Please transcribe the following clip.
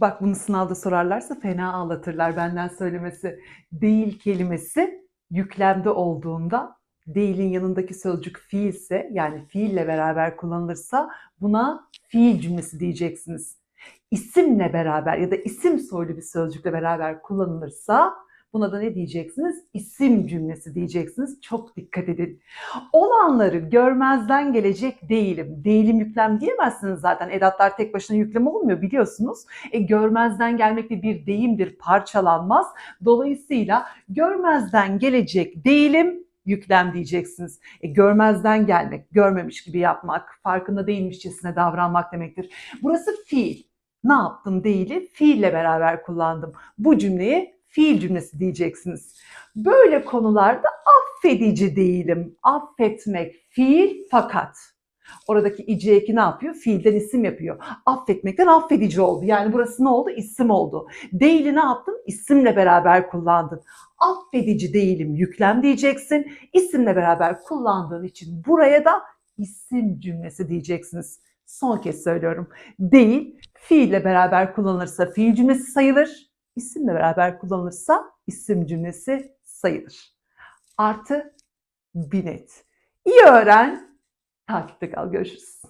Bak bunu sınavda sorarlarsa fena ağlatırlar benden söylemesi. Değil kelimesi yüklemde olduğunda değilin yanındaki sözcük fiilse yani fiille beraber kullanılırsa buna fiil cümlesi diyeceksiniz. İsimle beraber ya da isim soylu bir sözcükle beraber kullanılırsa buna da ne diyeceksiniz? İsim cümlesi diyeceksiniz. Çok dikkat edin. Olanları görmezden gelecek değilim. Değilim yüklem diyemezsiniz zaten. Edatlar tek başına yüklem olmuyor biliyorsunuz. E, görmezden gelmek de bir deyimdir, parçalanmaz. Dolayısıyla görmezden gelecek değilim yüklem diyeceksiniz. E, görmezden gelmek, görmemiş gibi yapmak, farkında değilmişçesine davranmak demektir. Burası fiil. Ne yaptım değili fiille beraber kullandım. Bu cümleye fiil cümlesi diyeceksiniz. Böyle konularda affedici değilim. Affetmek fiil fakat. Oradaki ici ne yapıyor? Fiilden isim yapıyor. Affetmekten affedici oldu. Yani burası ne oldu? İsim oldu. Değili ne yaptın? İsimle beraber kullandın. Affedici değilim yüklem diyeceksin. İsimle beraber kullandığın için buraya da isim cümlesi diyeceksiniz. Son kez söylüyorum. Değil, fiille beraber kullanılırsa fiil cümlesi sayılır. İsimle beraber kullanılırsa isim cümlesi sayılır. Artı binet. İyi öğren, takipte kal. Görüşürüz.